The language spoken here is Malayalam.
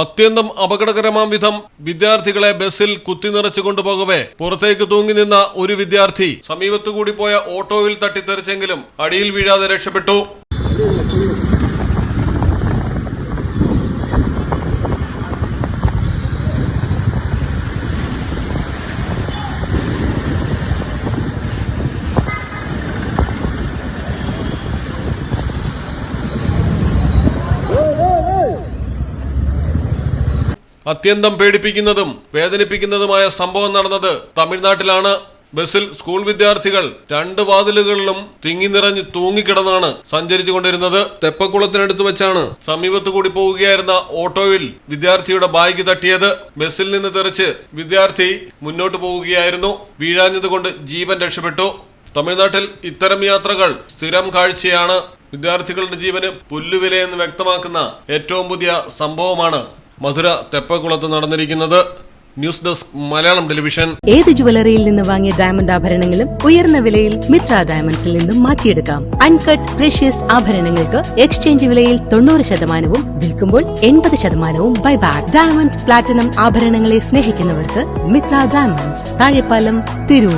അത്യന്തം അപകടകരമാം വിധം വിദ്യാർത്ഥികളെ ബസ്സിൽ കുത്തിനിറച്ചു കൊണ്ടുപോകവേ. പുറത്തേക്ക് തൂങ്ങി നിന്ന ഒരു വിദ്യാർത്ഥി സമീപത്തുകൂടി പോയ ഓട്ടോയിൽ തട്ടിത്തെറിച്ചെങ്കിലും അടിയിൽ വീഴാതെ രക്ഷപ്പെട്ടു. അത്യന്തം പേടിപ്പിക്കുന്നതും വേദനിപ്പിക്കുന്നതുമായ സംഭവം നടന്നത് തമിഴ്നാട്ടിലാണ്. ബസ്സിൽ സ്കൂൾ വിദ്യാർത്ഥികൾ രണ്ട് വാതിലുകളിലും തിങ്ങി നിറഞ്ഞ് തൂങ്ങിക്കിടന്നാണ് സഞ്ചരിച്ചു കൊണ്ടിരുന്നത് തെപ്പക്കുളത്തിനടുത്ത് വെച്ചാണ് സമീപത്തു കൂടി പോവുകയായിരുന്ന ഓട്ടോയിൽ വിദ്യാർത്ഥിയുടെ ബാഗ് തട്ടിയത്. ബസ്സിൽ നിന്ന് തെറിച്ച് വിദ്യാർത്ഥി മുന്നോട്ട് പോവുകയായിരുന്നു. വീഴാഞ്ഞതുകൊണ്ട് ജീവൻ രക്ഷപ്പെട്ടു. തമിഴ്നാട്ടിൽ ഇത്തരം യാത്രകൾ സ്ഥിരം കാഴ്ചയാണ്. വിദ്യാർത്ഥികളുടെ ജീവന് പുല്ലുവിലയെന്ന് വ്യക്തമാക്കുന്ന ഏറ്റവും പുതിയ സംഭവമാണ് മധുര തെപ്പകുളത്ത് നടന്നിരിക്കുന്നത് ന്യൂസ് ഡെസ്ക് മലയാളം ടെലിവിഷൻ. ഏത് ജുവലറിയിൽ നിന്ന് വാങ്ങിയ ഡയമണ്ട് ആഭരണങ്ങളും ഉയർന്ന വിലയിൽ മിത്ര ഡയമണ്ട്സിൽ നിന്നും മാറ്റിയെടുക്കാം. അൺകട്ട് പ്രഷ്യസ് ആഭരണങ്ങൾക്ക് എക്സ്ചേഞ്ച് വിലയിൽ തൊണ്ണൂറ് ശതമാനവും വിൽക്കുമ്പോൾ എൺപത് ശതമാനവും ബൈബാക്ക് ഡയമണ്ട് പ്ലാറ്റിനം ആഭരണങ്ങളെ സ്നേഹിക്കുന്നവർക്ക് മിത്ര ഡയമണ്ട്സ് താഴെപ്പാലം തിരൂർ.